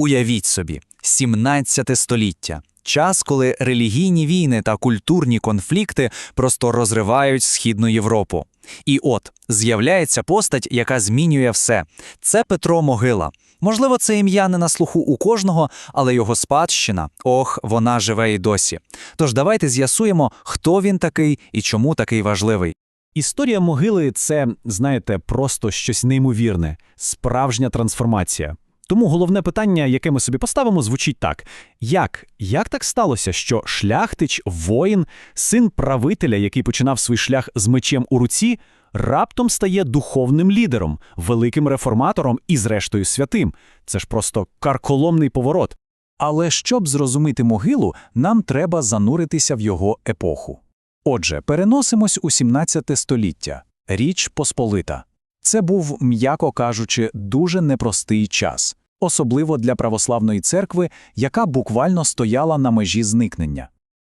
Уявіть собі, 17 століття. Час, коли релігійні війни та культурні конфлікти просто розривають Східну Європу. І от з'являється постать, яка змінює все. Це Петро Могила. Можливо, це ім'я не на слуху у кожного, але його спадщина, ох, вона живе і досі. Тож давайте з'ясуємо, хто він такий і чому такий важливий. Історія могили це, знаєте, просто щось неймовірне, справжня трансформація. Тому головне питання, яке ми собі поставимо, звучить так: як? Як так сталося, що шляхтич, воїн, син правителя, який починав свій шлях з мечем у руці, раптом стає духовним лідером, великим реформатором і, зрештою, святим? Це ж просто карколомний поворот. Але щоб зрозуміти могилу, нам треба зануритися в його епоху. Отже, переносимось у 17 століття. Річ Посполита. Це був, м'яко кажучи, дуже непростий час, особливо для православної церкви, яка буквально стояла на межі зникнення.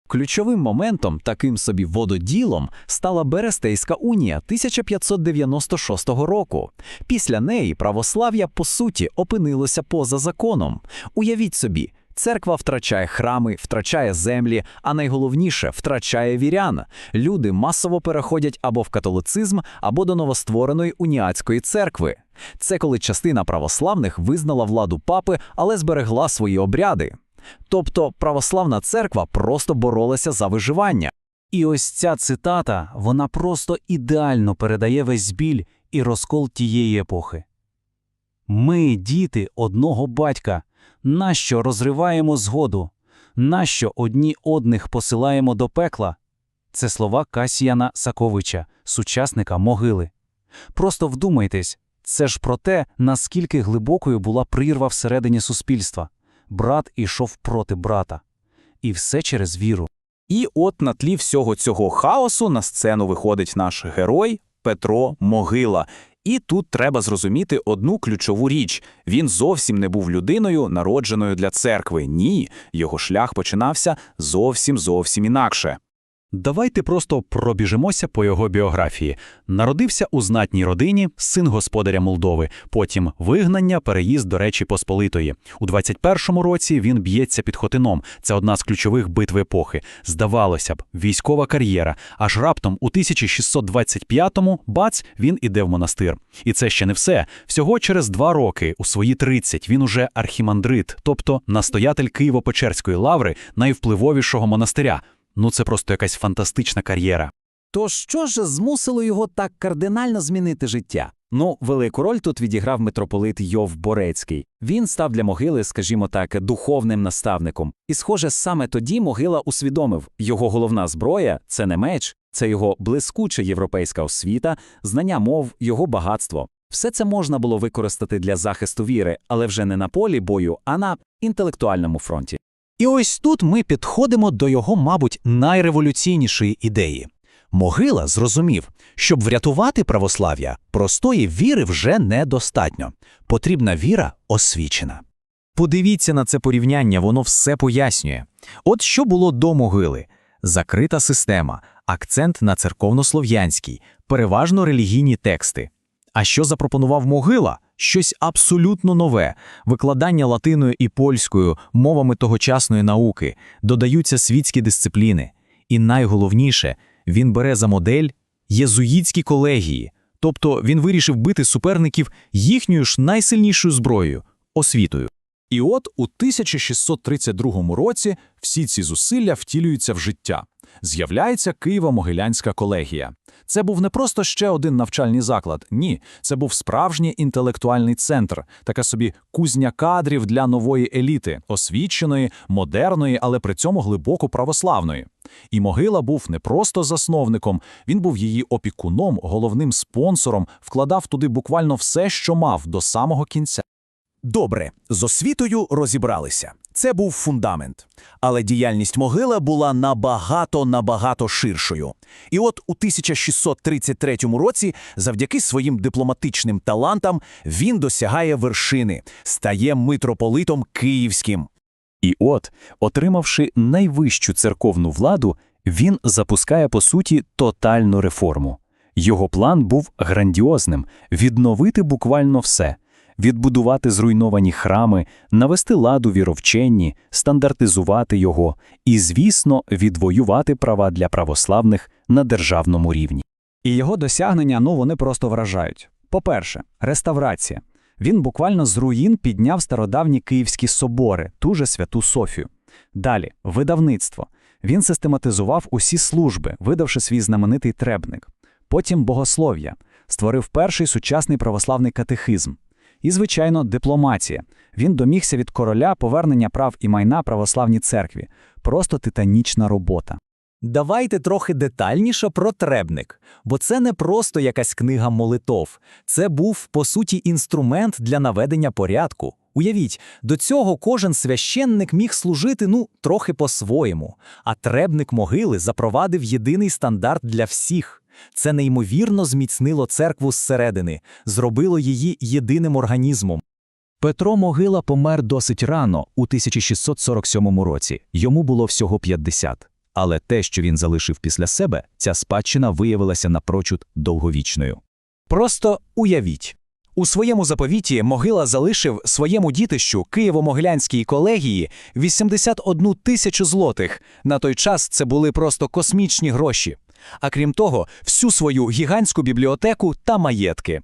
Ключовим моментом, таким собі вододілом, стала Берестейська унія 1596 року. Після неї православ'я, по суті, опинилося поза законом. Уявіть собі, церква втрачає храми, втрачає землі, а найголовніше втрачає вірян. Люди масово переходять або в католицизм, або до новоствореної уніатської церкви. Це коли частина православних визнала владу папи, але зберегла свої обряди. Тобто православна церква просто боролася за виживання. І ось ця цитата, вона просто ідеально передає весь біль і розкол тієї епохи. Ми, діти одного батька, нащо розриваємо згоду, нащо одні одних посилаємо до пекла? Це слова Касіяна Саковича, сучасника могили. Просто вдумайтесь, це ж про те, наскільки глибокою була прірва всередині суспільства. Брат ішов проти брата. І все через віру. І от на тлі всього цього хаосу на сцену виходить наш герой Петро Могила. І тут треба зрозуміти одну ключову річ: він зовсім не був людиною, народженою для церкви. Ні, його шлях починався зовсім зовсім інакше. Давайте просто пробіжимося по його біографії. Народився у знатній родині, син господаря Молдови, потім вигнання, переїзд до Речі Посполитої. У 21-му році він б'ється під Хотином. Це одна з ключових битв епохи. Здавалося б, військова кар'єра. Аж раптом у 1625-му бац, він іде в монастир. І це ще не все. Всього через два роки, у свої 30, він уже архімандрит, тобто настоятель Києво-Печерської лаври, найвпливовішого монастиря. Ну це просто якась фантастична кар'єра. То що ж змусило його так кардинально змінити життя? Ну, велику роль тут відіграв митрополит Йов Борецький. Він став для могили, скажімо так, духовним наставником. І, схоже, саме тоді могила усвідомив, його головна зброя це не меч, це його блискуча європейська освіта, знання мов, його багатство. Все це можна було використати для захисту віри, але вже не на полі бою, а на інтелектуальному фронті. І ось тут ми підходимо до його, мабуть, найреволюційнішої ідеї. Могила зрозумів, щоб врятувати православ'я, простої віри вже недостатньо. Потрібна віра освічена. Подивіться на це порівняння, воно все пояснює. От що було до могили: закрита система, акцент на церковнослов'янський, переважно релігійні тексти. А що запропонував могила? Щось абсолютно нове: викладання латиною і польською, мовами тогочасної науки, додаються світські дисципліни. І найголовніше, він бере за модель єзуїтські колегії, тобто він вирішив бити суперників їхньою ж найсильнішою зброєю освітою. І от у 1632 році всі ці зусилля втілюються в життя. З'являється Києво-Могилянська колегія. Це був не просто ще один навчальний заклад, ні, це був справжній інтелектуальний центр, така собі кузня кадрів для нової еліти, освіченої, модерної, але при цьому глибоко православної. І могила був не просто засновником, він був її опікуном, головним спонсором, вкладав туди буквально все, що мав до самого кінця. Добре, з освітою розібралися. Це був фундамент. Але діяльність могила була набагато-набагато ширшою. І от у 1633 році, завдяки своїм дипломатичним талантам, він досягає вершини, стає митрополитом київським. І от, отримавши найвищу церковну владу, він запускає по суті тотальну реформу. Його план був грандіозним відновити буквально все. Відбудувати зруйновані храми, навести лад у віровченні, стандартизувати його і, звісно, відвоювати права для православних на державному рівні. І його досягнення, ну, вони просто вражають. По-перше, реставрація. Він буквально з руїн підняв стародавні київські собори, ту же Святу Софію. Далі видавництво. Він систематизував усі служби, видавши свій знаменитий требник. Потім богослов'я, створив перший сучасний православний катехизм. І, звичайно, дипломатія. Він домігся від короля повернення прав і майна православній церкві. Просто титанічна робота. Давайте трохи детальніше про требник, бо це не просто якась книга молитов. Це був, по суті, інструмент для наведення порядку. Уявіть, до цього кожен священник міг служити ну трохи по-своєму, а требник могили запровадив єдиний стандарт для всіх. Це неймовірно зміцнило церкву зсередини, зробило її єдиним організмом. Петро Могила помер досить рано, у 1647 році. Йому було всього 50. Але те, що він залишив після себе, ця спадщина виявилася напрочуд довговічною. Просто уявіть. У своєму заповіті Могила залишив своєму дітищу Києво-Могилянській колегії 81 тисячу злотих. На той час це були просто космічні гроші. А крім того, всю свою гігантську бібліотеку та маєтки.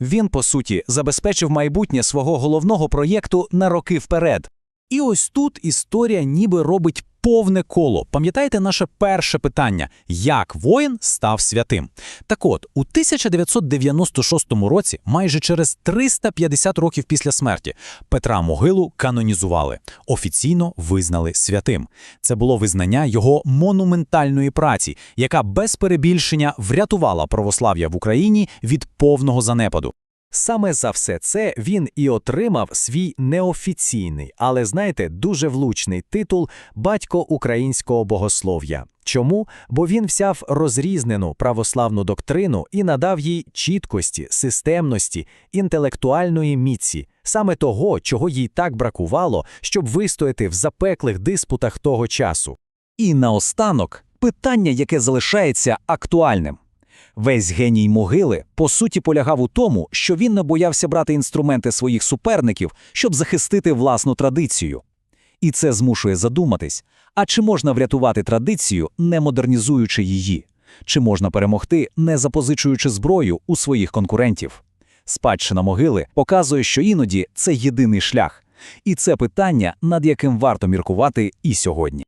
Він, по суті, забезпечив майбутнє свого головного проєкту на роки вперед. І ось тут історія ніби робить повне коло. Пам'ятаєте наше перше питання: як воїн став святим? Так от, у 1996 році, майже через 350 років після смерті, Петра Могилу канонізували, офіційно визнали святим. Це було визнання його монументальної праці, яка без перебільшення врятувала православ'я в Україні від повного занепаду. Саме за все це він і отримав свій неофіційний, але знаєте, дуже влучний титул Батько українського богослов'я. Чому? Бо він взяв розрізнену православну доктрину і надав їй чіткості, системності, інтелектуальної міці, саме того, чого їй так бракувало, щоб вистояти в запеклих диспутах того часу. І наостанок питання, яке залишається актуальним. Весь геній могили, по суті, полягав у тому, що він не боявся брати інструменти своїх суперників, щоб захистити власну традицію. І це змушує задуматись, а чи можна врятувати традицію, не модернізуючи її? Чи можна перемогти, не запозичуючи зброю у своїх конкурентів? Спадщина могили показує, що іноді це єдиний шлях. І це питання, над яким варто міркувати і сьогодні.